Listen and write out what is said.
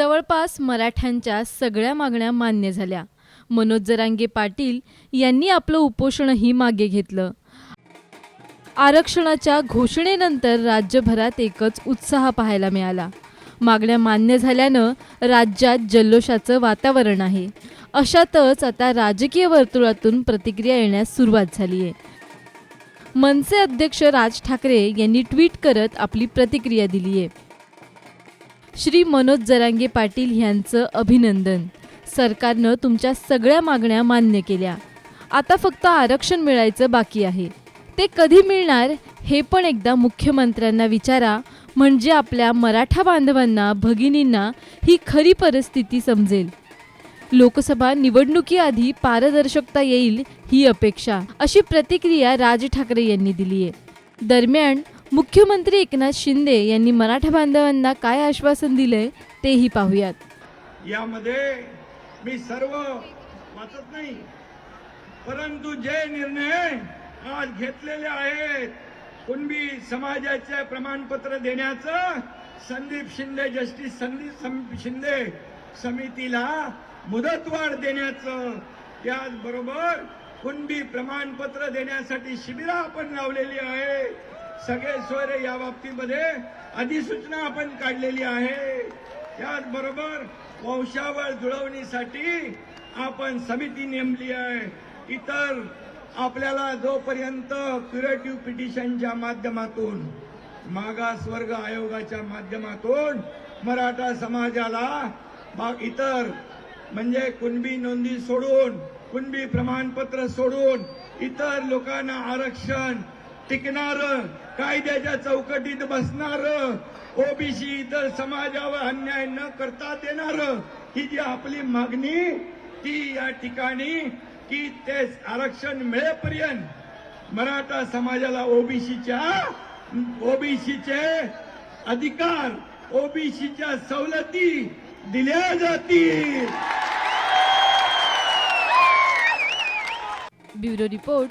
जवळपास मराठ्यांच्या सगळ्या मागण्या मान्य झाल्या. मनोज जरांगे पाटील यांनी आपलं उपोषणही मागे घेतलं. आरक्षणाच्या घोषणेनंतर राज्यभरात एकच उत्साह पाहायला मिळाला. मागण्या मान्य झाल्यानं राज्यात जल्लोषाचं वातावरण आहे. अशातच आता राजकीय वर्तुळातून प्रतिक्रिया येण्यास सुरुवात झाली आहे मनसे अध्यक्ष राज ठाकरे यांनी ट्विट करत आपली प्रतिक्रिया दिली आहे श्री मनोज जरांगे पाटील यांचं अभिनंदन. सरकारनं तुमच्या सगळ्या मागण्या मान्य केल्या. आता फक्त आरक्षण मिळायचं बाकी आहे. ते कधी मिळणार हे पण एकदा मुख्यमंत्र्यांना विचारा म्हणजे आपल्या मराठा बांधवांना भगिनींना ही खरी परिस्थिती समजेल. लोकसभा निवडणुकीआधी पारदर्शकता येईल ही अपेक्षा अशी प्रतिक्रिया राज ठाकरे यांनी दिली आहे दरम्यान मुख्यमंत्री एकनाथ शिंदे यांनी मराठा बांधवांना काय आश्वासन दिलंय तेही पाहूयात. यामध्ये मी सर्व वाचत नाही परंतु जे निर्णय आज घेतलेले आहेत कुणबी समाजाचे प्रमाणपत्र देण्याचं संदीप शिंदे जस्टिस संदीप शिंदे समितीला मुदतवाढ देण्याचं त्याचबरोबर कुणबी प्रमाणपत्र देण्यासाठी शिबिरं आपण लावलेली आहे सगळे सोयरे या बाबतीमध्ये अधिसूचना आपण काढलेली आहे. त्याचबरोबर वंशावळ जुळवणीसाठी आपण समिती नेमली आहे. इतर आपल्याला जोपर्यंत क्युरेटिव्ह पिटिशनच्या माध्यमातून मागासवर्ग आयोगाच्या माध्यमातून मराठा समाजाला बा- इतर म्हणजे कुणबी नोंदी सोडून कुणबी प्रमाणपत्र सोडून इतर लोकांना आरक्षण टिकणार कायद्याच्या चौकटीत बसणार ओबीसी इतर समाजावर अन्याय न करता देणार. ही जी आपली मागणी ती या ठिकाणी की ते आरक्षण मिळेपर्यंत मराठा समाजाला ओबीसीच्या ओबीसीचे अधिकार ओबीसीच्या सवलती दिल्या जातील. Bureau report.